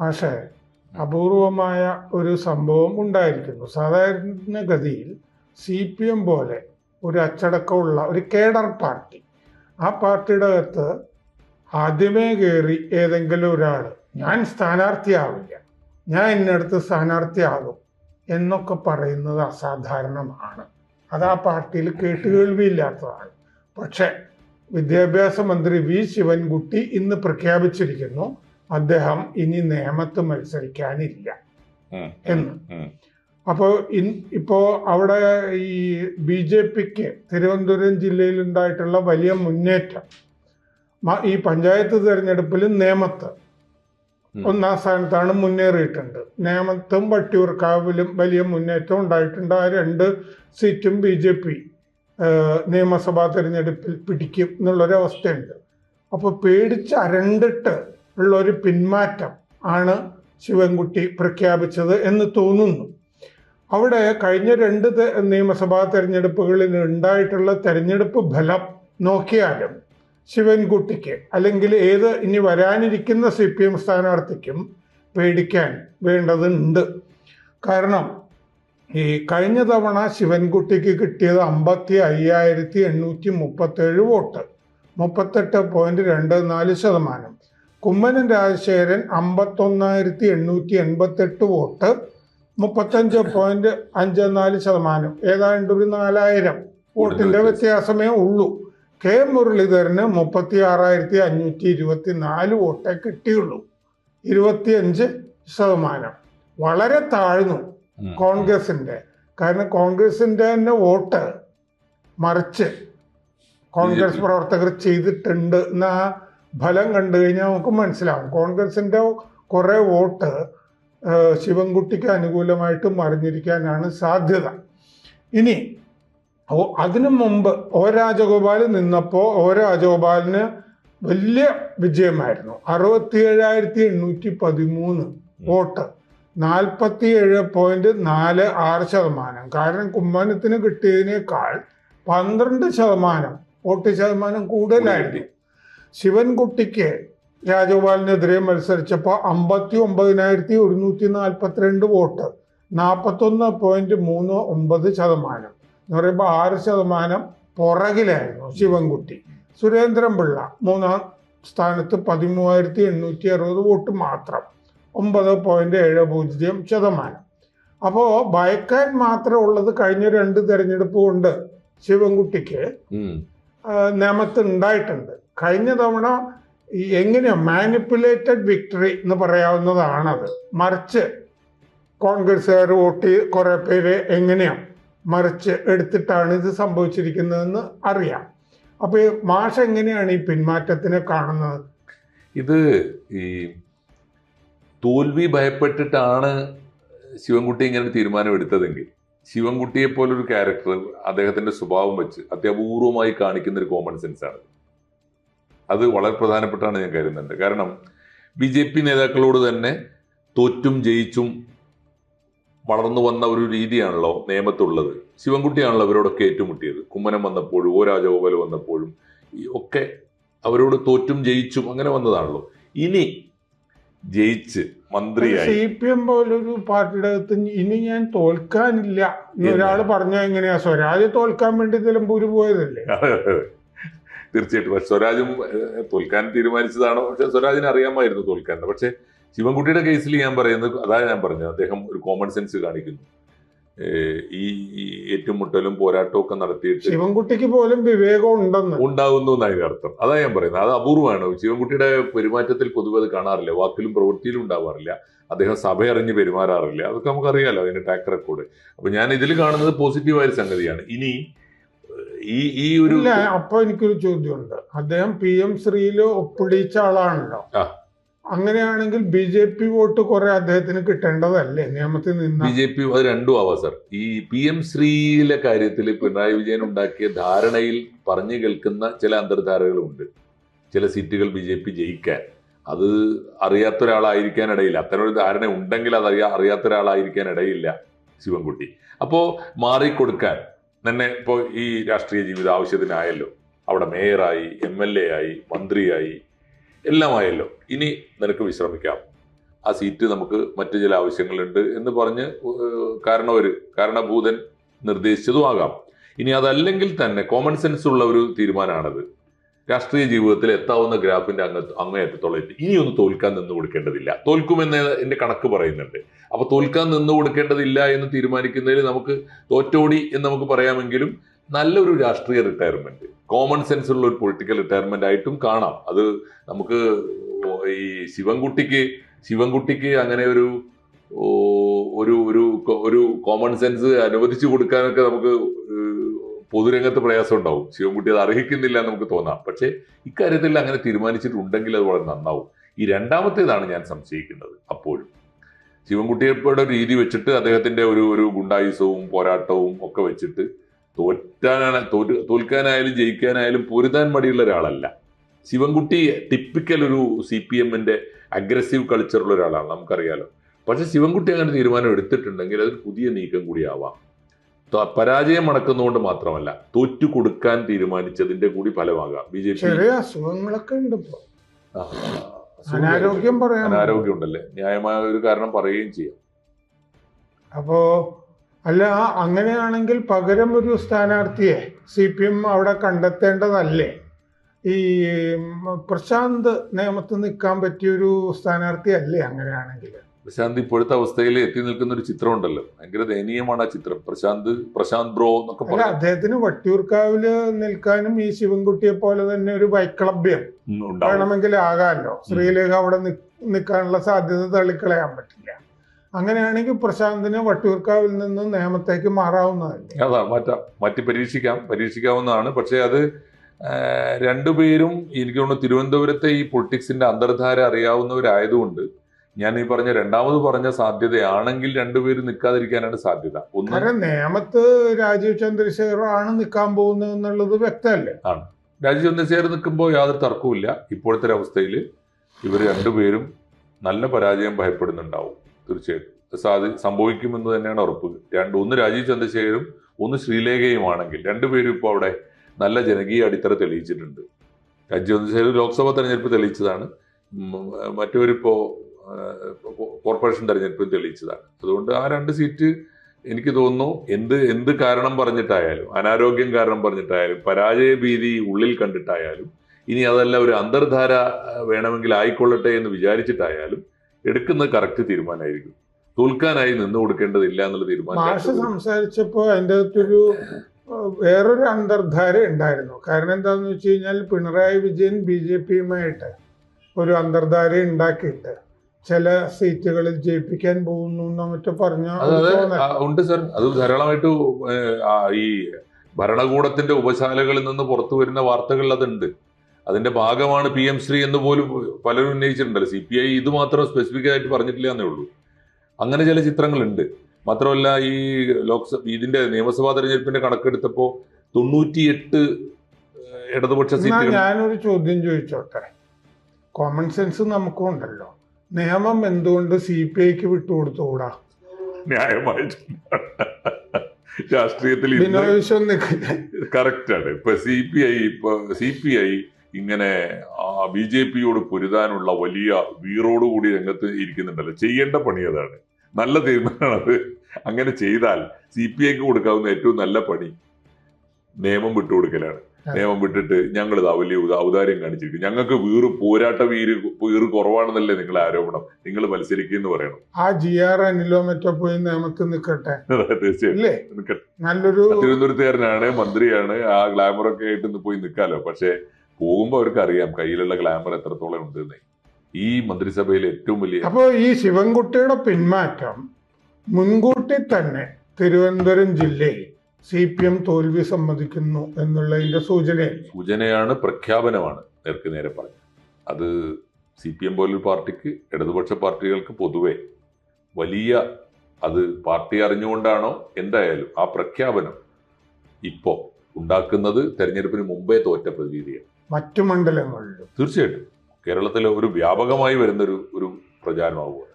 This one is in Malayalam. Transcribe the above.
പക്ഷേ അപൂർവമായ ഒരു സംഭവം ഉണ്ടായിരിക്കുന്നു. സാധാരണഗതിയിൽ സി പി എം പോലെ ഒരു അച്ചടക്കമുള്ള ഒരു കേഡർ പാർട്ടി. ആ പാർട്ടിയുടെ അകത്ത് ആദ്യമേ കയറി ഏതെങ്കിലും ഒരാൾ ഞാൻ സ്ഥാനാർത്ഥിയാവില്ല ഞാൻ ഇന്നടുത്ത് സ്ഥാനാർത്ഥിയാകും എന്നൊക്കെ പറയുന്നത് അസാധാരണമാണ്. അത് ആ പാർട്ടിയിൽ കേട്ടുകേൾവിയില്ലാത്തതാണ്. പക്ഷേ വിദ്യാഭ്യാസ മന്ത്രി വി. ശിവൻകുട്ടി ഇന്ന് പ്രഖ്യാപിച്ചിരിക്കുന്നു അദ്ദേഹം ഇനി നിയമത്ത് മത്സരിക്കാനില്ല. എന്ന്. അപ്പോ അപ്പോൾ ഇൻ ഇപ്പോൾ അവിടെ ഈ ബി ജെ പിക്ക് തിരുവനന്തപുരം ജില്ലയിൽ ഉണ്ടായിട്ടുള്ള വലിയ മുന്നേറ്റം. ഈ പഞ്ചായത്ത് തിരഞ്ഞെടുപ്പിൽ നേമത്ത്. ഒന്നാം സ്ഥാനത്താണ് മുന്നേറിയിട്ടുണ്ട്. നേമത്തും വട്ടിയൂർക്കാവിലും വലിയ മുന്നേറ്റം ഉണ്ടായിട്ടുണ്ട്. ആ രണ്ട് സീറ്റും ബി ജെ പി നിയമസഭാ തിരഞ്ഞെടുപ്പിൽ പിടിക്കും എന്നുള്ളൊരവസ്ഥയുണ്ട്. അപ്പോൾ പേടിച്ച് അരണ്ടിട്ട് ഉള്ള ഒരു പിന്മാറ്റം ആണ് ശിവൻകുട്ടി പ്രഖ്യാപിച്ചത് എന്ന് തോന്നുന്നു. അവിടെ കഴിഞ്ഞ രണ്ട് നിയമസഭാ തെരഞ്ഞെടുപ്പുകളിൽ ഉണ്ടായിട്ടുള്ള തെരഞ്ഞെടുപ്പ് ഫലം നോക്കിയാലും ശിവൻകുട്ടിക്ക് അല്ലെങ്കിൽ ഏത് ഇനി വരാനിരിക്കുന്ന സി പി എം സ്ഥാനാർത്ഥിക്കും പേടിക്കാൻ വേണ്ടതുണ്ട്. കാരണം ഈ കഴിഞ്ഞ തവണ ശിവൻകുട്ടിക്ക് കിട്ടിയത് അമ്പത്തി അയ്യായിരത്തി എണ്ണൂറ്റി മുപ്പത്തേഴ് വോട്ട്. മുപ്പത്തെട്ട് പോയിന്റ് രണ്ട് നാല് ശതമാനം. കുമ്മനം രാജശേഖരൻ അമ്പത്തൊന്നായിരത്തി എണ്ണൂറ്റി എൺപത്തെട്ട് വോട്ട് മുപ്പത്തഞ്ച് പോയിന്റ് അഞ്ച് നാല് ശതമാനം. ഏതാണ്ട് ഒരു നാലായിരം വോട്ടിന്റെ വ്യത്യാസമേ ഉള്ളൂ. കെ. മുരളീധരന് മുപ്പത്തി ആറായിരത്തി അഞ്ഞൂറ്റി ഇരുപത്തി നാല് വോട്ടേ കിട്ടിയുള്ളൂ. ഇരുപത്തിയഞ്ച് ശതമാനം. വളരെ താഴ്ന്നു കോൺഗ്രസിന്റെ. കാരണം കോൺഗ്രസിന്റെ തന്നെ വോട്ട് മറിച്ച് കോൺഗ്രസ് പ്രവർത്തകർ ചെയ്തിട്ടുണ്ട് എന്ന ഫലം കണ്ടു കഴിഞ്ഞാൽ നമുക്ക് മനസ്സിലാവും. കോൺഗ്രസിന്റെ കുറേ വോട്ട് ശിവൻകുട്ടിക്ക് അനുകൂലമായിട്ട് മറിഞ്ഞിരിക്കാനാണ് സാധ്യത. ഇനി അതിനു മുമ്പ് ഒ രാജഗോപാൽ നിന്നപ്പോൾ ഒ രാജഗോപാലിന് വലിയ വിജയമായിരുന്നു. അറുപത്തി ഏഴായിരത്തി എണ്ണൂറ്റി പതിമൂന്ന് വോട്ട്. നാൽപ്പത്തി ഏഴ് പോയിന്റ് നാല് ആറ് ശതമാനം. കാരണം കുമ്മനത്തിന് കിട്ടിയതിനേക്കാൾ പന്ത്രണ്ട് ശതമാനം വോട്ട് ശതമാനം കൂടുതലായിരുന്നു. ശിവൻകുട്ടിക്ക് രാജഗോപാലിനെതിരെ മത്സരിച്ചപ്പോൾ അമ്പത്തി ഒമ്പതിനായിരത്തി ഒരുന്നൂറ്റി നാൽപ്പത്തിരണ്ട് വോട്ട് നാൽപ്പത്തൊന്ന് പോയിന്റ് മൂന്ന് ഒമ്പത് ശതമാനം. എന്ന് പറയുമ്പോൾ ആറ് ശതമാനം പുറകിലായിരുന്നു ശിവൻകുട്ടി. സുരേന്ദ്രൻപിള്ള മൂന്നാം സ്ഥാനത്ത് പതിമൂവായിരത്തി എണ്ണൂറ്റി അറുപത് വോട്ട് മാത്രം ഒമ്പത് പോയിന്റ് ഏഴ് പൂജ്യം ശതമാനം. അപ്പോൾ ഭയക്കാൻ മാത്രം ഉള്ളത് കഴിഞ്ഞ രണ്ട് തെരഞ്ഞെടുപ്പ് കൊണ്ട് ശിവൻകുട്ടിക്ക് ഉം. കഴിഞ്ഞ തവണ എങ്ങനെയാ മാനിപ്പുലേറ്റഡ് വിക്ടറി എന്ന് പറയാവുന്നതാണത്. മറിച്ച് കോൺഗ്രസ്സുകാർ വോട്ട് കുറെ പേര് എങ്ങനെയാ മറിച്ച് എടുത്തിട്ടാണ് ഇത് സംഭവിച്ചിരിക്കുന്നതെന്ന് അറിയാം. അപ്പൊ ഈ മാഷ് എങ്ങനെയാണ് ഈ പിന്മാറ്റത്തിനെ കാണുന്നത്? ഇത് ഈ തോൽവി ഭയപ്പെട്ടിട്ടാണ് ശിവൻകുട്ടി ഇങ്ങനെ തീരുമാനമെടുത്തതെങ്കിൽ ശിവൻകുട്ടിയെ പോലൊരു ക്യാരക്ടർ അദ്ദേഹത്തിന്റെ സ്വഭാവം വെച്ച് അത്യപൂർവമായി കാണിക്കുന്ന ഒരു കോമൺ സെൻസ് ആണ് അത് വളരെ പ്രധാനപ്പെട്ടാണ് ഞാൻ കരുതുന്നുണ്ട് കാരണം ബി ജെ പി നേതാക്കളോട് തന്നെ തോറ്റും ജയിച്ചും വളർന്നു വന്ന ഒരു രീതിയാണല്ലോ നിയമത്തുള്ളത്. ശിവൻകുട്ടിയാണല്ലോ അവരോടൊക്കെ ഏറ്റുമുട്ടിയത്. കുമ്മനം വന്നപ്പോഴും ഓ രാജഗോപാൽ വന്നപ്പോഴും ഒക്കെ അവരോട് തോറ്റും ജയിച്ചും അങ്ങനെ വന്നതാണല്ലോ. ഇനി ജയിച്ച് മന്ത്രിയായി സി പി എം പോലൊരു പാർട്ടിയുടെ അകത്ത് ഇനി ഞാൻ തോൽക്കാനില്ല. ഒരാൾ പറഞ്ഞാൽ എങ്ങനെയാ സ്വരാജ് തോൽക്കാൻ വേണ്ടി നിലമ്പൂര് പോയതല്ലേ തീർച്ചയായിട്ടും. പക്ഷെ സ്വരാജും തോൽക്കാൻ തീരുമാനിച്ചതാണോ? പക്ഷെ സ്വരാജിന് അറിയാമായിരുന്നു തോൽക്കാൻ. പക്ഷെ ശിവൻകുട്ടിയുടെ കേസിൽ ഞാൻ പറയുന്നത് അതായത് ഞാൻ പറഞ്ഞത് അദ്ദേഹം ഒരു കോമൺ സെൻസ് കാണിക്കുന്നു. ഈ ഏറ്റുമുട്ടലും പോരാട്ടവും ഒക്കെ നടത്തിയിട്ട് ശിവൻകുട്ടിക്ക് പോലും വിവേകം ഉണ്ടെന്ന്. ഉണ്ടാകുന്നു എന്നതിന് അർത്ഥം. അതാ ഞാൻ പറയുന്നത്. അത് അപൂർവമാണ്. ശിവൻകുട്ടിയുടെ പെരുമാറ്റത്തിൽ പൊതുവെ അത് കാണാറില്ല. വാക്കിലും പ്രവൃത്തിയിലും ഉണ്ടാവാറില്ല. അദ്ദേഹം സഭ അറിഞ്ഞ് പെരുമാറാറില്ല. അതൊക്കെ നമുക്കറിയാലോ അതിന്റെ ട്രാക്ക് റെക്കോർഡ് അപ്പൊ ഞാൻ ഇതിൽ കാണുന്നത് പോസിറ്റീവായ സംഗതിയാണ്. ഇനി ഈ ഈ ഒരു ഇല്ല അപ്പൊ എനിക്കൊരു ചോദ്യമുണ്ട്. അദ്ദേഹം പി എം ശ്രീയിൽ ഒപ്പിടിച്ച ആളാണല്ലോ. അങ്ങനെയാണെങ്കിൽ ബി ജെ പി വോട്ട് കുറെ അദ്ദേഹത്തിന് കിട്ടേണ്ടതല്ലേ? നിയമത്തിൽ നിന്ന് ബി ജെ പി അത് രണ്ടും ആവാം സർ. ഈ പി എം ശ്രീയിലെ കാര്യത്തിൽ പിണറായി വിജയൻ ഉണ്ടാക്കിയ ധാരണയിൽ പറഞ്ഞു കേൾക്കുന്ന ചില അന്തർധാരകളുണ്ട് ചില സീറ്റുകൾ ബി ജെ പി ജയിക്കാൻ. അത് അറിയാത്ത ഒരാളായിരിക്കാൻ ഇടയില്ല. അത്തരം ഒരു ധാരണ ഉണ്ടെങ്കിൽ അത് അറിയാ അറിയാത്ത ഒരാളായിരിക്കാൻ ഇടയില്ല ശിവൻകുട്ടി. അപ്പോ മാറിക്കൊടുക്കാൻ തന്നെ ഇപ്പോൾ ഈ രാഷ്ട്രീയ ജീവിത ആവശ്യത്തിനായല്ലോ. അവിടെ മേയറായി എം എൽ എ ആയി മന്ത്രിയായി എല്ലാമായല്ലോ. ഇനി നിനക്ക് വിശ്രമിക്കാം. ആ സീറ്റ് നമുക്ക് മറ്റു ചില ആവശ്യങ്ങളുണ്ട് എന്ന് പറഞ്ഞ് കാരണവര് കാരണഭൂതൻ നിർദ്ദേശിച്ചതും ആകാം ഇനി അതല്ലെങ്കിൽ തന്നെ കോമൺ സെൻസ് ഉള്ള ഒരു തീരുമാനമാണത് രാഷ്ട്രീയ ജീവിതത്തിൽ എത്താവുന്ന ഗ്രാഫിന്റെ അങ്ങ് അങ്ങേയറ്റത്തോളം എത്തി ഇനി ഒന്നും തോൽക്കാൻ നിന്ന് കൊടുക്കേണ്ടതില്ല. തോൽക്കുമെന്ന് എന്റെ കണക്ക് പറയുന്നുണ്ട്. അപ്പൊ തോൽക്കാൻ നിന്ന് കൊടുക്കേണ്ടതില്ല എന്ന് തീരുമാനിക്കുന്നതിൽ നമുക്ക് തോറ്റോടി എന്ന് നമുക്ക് പറയാമെങ്കിലും നല്ലൊരു രാഷ്ട്രീയ റിട്ടയർമെന്റ് കോമൺ സെൻസ് ഉള്ള ഒരു പൊളിറ്റിക്കൽ റിട്ടയർമെന്റ് ആയിട്ടും കാണാം. അത് നമുക്ക് ഈ ശിവൻകുട്ടിക്ക് ശിവൻകുട്ടിക്ക് അങ്ങനെ ഒരു ഒരു ഒരു ഒരു കോമൺ സെൻസ് അനുവദിച്ചു കൊടുക്കാനൊക്കെ നമുക്ക് പൊതുരംഗത്ത് പ്രയാസം ഉണ്ടാവും. ശിവൻകുട്ടി അത് അർഹിക്കുന്നില്ല എന്ന് നമുക്ക് തോന്നാം. പക്ഷേ ഇക്കാര്യത്തിൽ അങ്ങനെ തീരുമാനിച്ചിട്ടുണ്ടെങ്കിൽ അത് വളരെ നന്നാവും. ഈ രണ്ടാമത്തേതാണ് ഞാൻ സംശയിക്കുന്നത് അപ്പോഴും. ശിവൻകുട്ടിയുടെ രീതി വെച്ചിട്ട് അദ്ദേഹത്തിന്റെ ഒരു ഒരു ഗുണ്ടായുസവും പോരാട്ടവും ഒക്കെ വെച്ചിട്ട് തോറ്റാനാണ് തോറ്റ് തോൽക്കാനായാലും ജയിക്കാനായാലും പൊരുതാൻ മടിയുള്ള ഒരാളല്ല. ശിവൻകുട്ടി ടിപ്പിക്കൽ ഒരു സി പി എമ്മിന്റെ അഗ്രസീവ് കൾച്ചറുള്ള ഒരാളാണ് നമുക്കറിയാലോ. പക്ഷെ ശിവൻകുട്ടി അങ്ങനെ തീരുമാനം എടുത്തിട്ടുണ്ടെങ്കിൽ അതൊരു പുതിയ നീക്കം കൂടിയാവാം പരാജയം മണക്കുന്നതുകൊണ്ട് മാത്രമല്ല തോറ്റു കൊടുക്കാൻ തീരുമാനിച്ചതിന്റെ കൂടി ഫലമാകാം. ബി ജെ പി അസുഖങ്ങളൊക്കെ ഉണ്ട് അനാരോഗ്യം പറയാൻ അനാരോഗ്യം ഉണ്ടല്ലേ? ന്യായമായ ഒരു കാരണം പറയുകയും ചെയ്യാം. അപ്പോ അല്ല അങ്ങനെയാണെങ്കിൽ പകരം ഒരു സ്ഥാനാർത്ഥിയെ സി പി എം അവിടെ കണ്ടെത്തേണ്ടതല്ലേ? ഈ പ്രശാന്ത് നിയമത്ത് നിൽക്കാൻ പറ്റിയൊരു സ്ഥാനാർത്ഥി അല്ലേ അങ്ങനെയാണെങ്കിൽ? പ്രശാന്ത് ഇപ്പോഴത്തെ അവസ്ഥയിൽ എത്തി നിൽക്കുന്ന ഒരു ചിത്രം ഉണ്ടല്ലോ ഭയങ്കര ദയനീയമാണ് ആ ചിത്രം. പ്രശാന്ത് പ്രശാന്ത് ബ്രോ എന്നൊക്കെ പറയാം. അദ്ദേഹത്തിന് വട്ടിയൂർക്കാവിൽ നിൽക്കാനും ഈ ശിവൻകുട്ടിയെ പോലെ തന്നെ ഒരു വൈക്ലഭ്യം വേണമെങ്കിൽ ആകാമല്ലോ. ശ്രീലേഖ അവിടെ നിൽക്കാനുള്ള സാധ്യത തള്ളിക്കളയാൻ പറ്റില്ല. അങ്ങനെയാണെങ്കിൽ പ്രശാന്തിന് വട്ടിയൂർക്കാവിൽ നിന്ന് നിയമത്തേക്ക് മാറാവുന്നതല്ലേ? അതാ മാറ്റാം. മാറ്റി പരീക്ഷിക്കാം. പരീക്ഷിക്കാവുന്നതാണ്. പക്ഷേ അത് രണ്ടുപേരും എനിക്ക് തോന്നുന്നു തിരുവനന്തപുരത്തെ ഈ പൊളിറ്റിക്സിന്റെ അന്തർധാര അറിയാവുന്നവരായതുകൊണ്ട് ഞാൻ ഈ പറഞ്ഞ രണ്ടാമത് പറഞ്ഞ സാധ്യതയാണെങ്കിൽ രണ്ടുപേരും നിൽക്കാതിരിക്കാനാണ് സാധ്യത. ഒന്ന് നേമത്ത് രാജീവ് ചന്ദ്രശേഖർ ആണ് നിൽക്കാൻ പോകുന്നത് എന്നുള്ളത് വ്യക്തമല്ലേ? ആണ്. രാജീവ് ചന്ദ്രശേഖർ നിൽക്കുമ്പോൾ യാതൊരു തർക്കവുമില്ല. ഇപ്പോഴത്തെ അവസ്ഥയിൽ ഇവർ രണ്ടുപേരും നല്ല പരാജയം ഭയപ്പെടുന്നുണ്ടാവും. തീർച്ചയായിട്ടും. സാധി സംഭവിക്കുമെന്ന് തന്നെയാണ് ഉറപ്പ്. രണ്ട് ഒന്ന് രാജീവ് ചന്ദ്രശേഖരും ഒന്ന് ശ്രീലേഖയുമാണെങ്കിൽ രണ്ടുപേരും ഇപ്പോൾ അവിടെ നല്ല ജനകീയ അടിത്തറ തെളിയിച്ചിട്ടുണ്ട്. രാജീവ് ചന്ദ്രശേഖർ ലോക്സഭാ തെരഞ്ഞെടുപ്പ് തെളിയിച്ചതാണ്. മറ്റവരിപ്പോ കോർപ്പറേഷൻ തെരഞ്ഞെടുപ്പും തെളിയിച്ചതാണ്. അതുകൊണ്ട് ആ രണ്ട് സീറ്റ് എനിക്ക് തോന്നുന്നു എന്ത് എന്ത് കാരണം പറഞ്ഞിട്ടായാലും അനാരോഗ്യം കാരണം പറഞ്ഞിട്ടായാലും പരാജയ ഭീതി ഉള്ളിൽ കണ്ടിട്ടായാലും ഇനി അതല്ല ഒരു അന്തർധാര വേണമെങ്കിൽ ആയിക്കൊള്ളട്ടെ എന്ന് വിചാരിച്ചിട്ടായാലും എടുക്കുന്നത് കറക്റ്റ് തീരുമാനമായിരിക്കും. തോൽക്കാനായി നിന്നു കൊടുക്കേണ്ടതില്ല എന്നുള്ള മാഷ് തീരുമാനം സംസാരിച്ചപ്പോ അതിന്റെ അകത്തൊരു വേറൊരു അന്തർധാര ഉണ്ടായിരുന്നു. കാരണം എന്താന്ന് വെച്ച് കഴിഞ്ഞാൽ പിണറായി വിജയൻ ബി ജെ പിയുമായിട്ട് ഒരു അന്തർധാര ഉണ്ടാക്കിയിട്ട് ചില സീറ്റുകളിൽ ജയിപ്പിക്കാൻ പോകുന്നു എന്നോ മറ്റോ പറഞ്ഞ ഉണ്ട് സർ. അത് ധാരാളമായിട്ട് ഈ ഭരണകൂടത്തിന്റെ ഉപശാലകളിൽ നിന്ന് പുറത്തു വരുന്ന വാർത്തകൾ അതുണ്ട്. അതിന്റെ ഭാഗമാണ് പി എം ശ്രീ എന്ന് പോലും പലരും ഉന്നയിച്ചിട്ടുണ്ടല്ലോ. സി പി ഐ ഇത് മാത്രം സ്പെസിഫിക് ആയിട്ട് പറഞ്ഞിട്ടില്ല എന്നേ ഉള്ളൂ. അങ്ങനെ ചില ചിത്രങ്ങളുണ്ട്. മാത്രമല്ല ഈ ലോക്സഭ ഇതിന്റെ നിയമസഭാ തെരഞ്ഞെടുപ്പിന്റെ കണക്കെടുത്തപ്പോ തൊണ്ണൂറ്റിയെട്ട് ഇടതുപക്ഷ സീറ്റ് സീറ്റുകൾ ഞാനൊരു ചോദ്യം ചോദിച്ചോട്ടെ? കോമൺ സെൻസ് നമുക്കും ഉണ്ടല്ലോ. നിയമം എന്തുകൊണ്ട് സി പി ഐക്ക് വിട്ടുകൊടുത്തുകൂടാ ന്യായമായിട്ട് രാഷ്ട്രീയത്തിൽ കറക്റ്റ് ആണ്. ഇപ്പൊ സി പി ഐ ഇപ്പൊ സി പി ഐ ഇങ്ങനെ ബി ജെ പിയോട് പൊരുതാനുള്ള വലിയ വീറോടുകൂടി രംഗത്ത് ഇരിക്കുന്നുണ്ടല്ലോ. ചെയ്യേണ്ട പണി അതാണ്. നല്ല തീരുമാനമാണ് അത്. അങ്ങനെ ചെയ്താൽ സി പി ഐക്ക് കൊടുക്കാവുന്ന ഏറ്റവും നല്ല പണി നിയമം വിട്ടുകൊടുക്കലാണ്. നിയമം വിട്ടിട്ട് ഞങ്ങൾ ഇതാ വലിയ ഔദാര്യം കാണിച്ചിരിക്കും. ഞങ്ങൾക്ക് വീറ് പോരാട്ട വീര് വീറ് കുറവാണെന്നല്ലേ നിങ്ങൾ ആരോപണം? നിങ്ങൾ മത്സരിക്കുന്നു പറയണം. ആ ജി ആർ അനിലോ മറ്റോ പോയി നിയമത്തിൽ നിൽക്കട്ടെ തീർച്ചയായും. നല്ലൊരു തിരുവനന്തപുരത്തുകാരനാണ് മന്ത്രിയാണ്. ആ ഗ്ലാമർ ഒക്കെ ആയിട്ട് പോയി നിൽക്കാലോ പക്ഷെ പോകുമ്പോ അവർക്ക് അറിയാം കയ്യിലുള്ള ഗ്ലാമർ എത്രത്തോളം ഉണ്ട് ഈ മന്ത്രിസഭയിൽ ഏറ്റവും വലിയ അപ്പോൾ ഈ ശിവൻകുട്ടിയുടെ പിന്മാറ്റം മുൻകൂട്ടി തന്നെ തിരുവനന്തപുരം ജില്ലയിൽ സി പി എം തോൽവി സമ്മതിക്കുന്നു എന്നുള്ളതിന്റെ സൂചന. സൂചനയാണ് പ്രഖ്യാപനമാണ് നേർക്ക് നേരെ പറഞ്ഞു അത് സി പി എം പോലൊരു പാർട്ടിക്ക് ഇടതുപക്ഷ പാർട്ടികൾക്ക് പൊതുവെ വലിയ അത് പാർട്ടി അറിഞ്ഞുകൊണ്ടാണോ എന്തായാലും ആ പ്രഖ്യാപനം ഇപ്പോ ഉണ്ടാക്കുന്നത് തെരഞ്ഞെടുപ്പിന് മുമ്പേ തോറ്റ പ്രതീതിയാണ്. മറ്റു മണ്ഡലങ്ങളിലും. തീർച്ചയായിട്ടും. കേരളത്തിലെ ഒരു വ്യാപകമായി വരുന്ന ഒരു ഒരു പ്രചാരണമാവുക